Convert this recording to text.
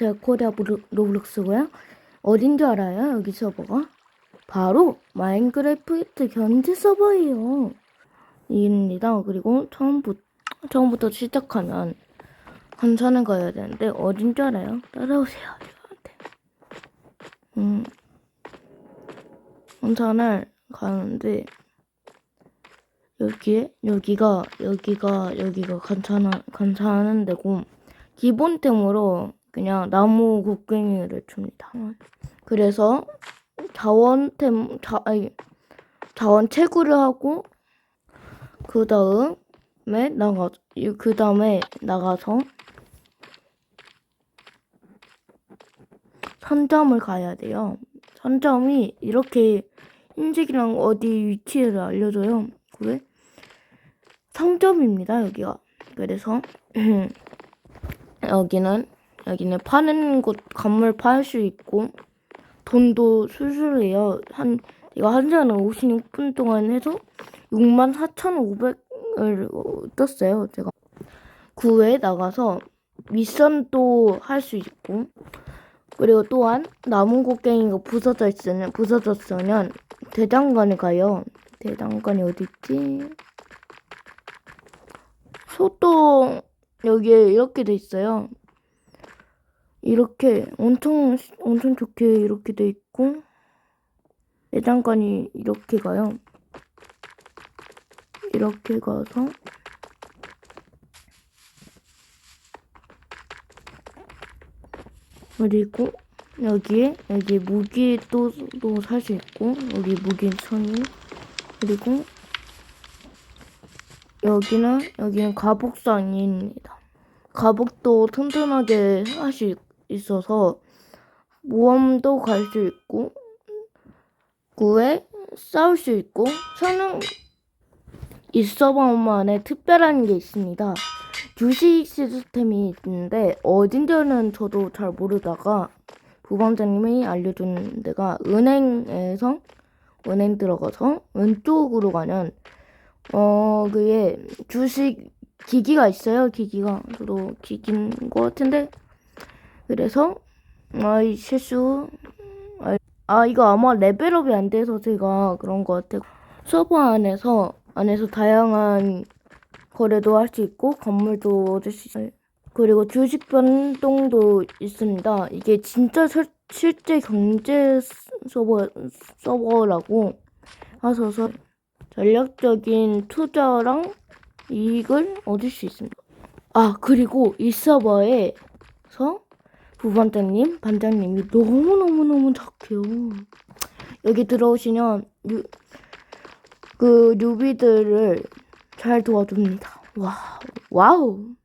안녕하세요. 코리아 로블록스고요. 어딘 줄 알아요? 여기 서버가? 바로 마인크래프트 견제 서버예요. 입니다. 그리고 처음부터, 처음부터 시작하면 한산을 가야 되는데 어딘 줄 알아요? 따라오세요. 저한테. 음, 한산을 가는데 여기에 여기가 여기가 여기가 괜찮아 괜찮은 데고 기본템으로 그냥 나무 곡괭이를 줍니다. 그래서 자원템 자 아니 자원 채굴을 하고 그 다음에 나가 그 다음에 나가서 선점을 가야 돼요. 선점이 이렇게 흰색이랑 어디 위치를 알려줘요. 그래? 상점입니다, 여기가. 그래서, 여기는, 여기는 파는 곳, 건물 팔 수 있고, 돈도 수수해요. 한, 이거 한 시간에 56분 동안 해서 64,500을 떴어요, 제가. 그 외에 나가서 미션도 할 수 있고, 그리고 또한 나무 곡괭이가 부서져 있으면, 부서졌으면 대장간에 가요. 대장간이 어디 있지? 소도 여기에 이렇게 돼 있어요. 이렇게 엄청 엄청 좋게 이렇게 돼 있고 대장간이 이렇게 가요. 이렇게 가서 그리고 여기에 여기 무기 또또 살 수 있고 여기 무기 천이 그리고 여기는 여기는 가복상입니다. 가복도 튼튼하게 할 수 있 어서 모험도 갈 수 있고 구에 싸울 수 있고 저는 이 서버만의 특별한 게 있습니다. 주식 시스템이 있는데 어딘지는 저도 잘 모르다가 부방장님이 알려준 데가 은행에서 은행 들어가서 왼쪽으로 가면 어 그게 주식 기기가 있어요 기기가 저도 기기인 것 같은데 그래서 아이 실수. 아, 아 이거 아마 레벨업이 안 돼서 제가 그런 것 같아요 서버 안에서 안에서 다양한 거래도 할 수 있고 건물도 얻을 수 있어요 그리고 주식 변동도 있습니다. 이게 진짜 설- 실제 경제 서버 서버라고 하셔서 전략적인 투자랑 이익을 얻을 수 있습니다. 아, 그리고 이 서버에서 부반장님, 반장님이 너무너무너무 착해요. 여기 들어오시면 유, 그 뉴비들을 잘 도와줍니다. 와, 와우.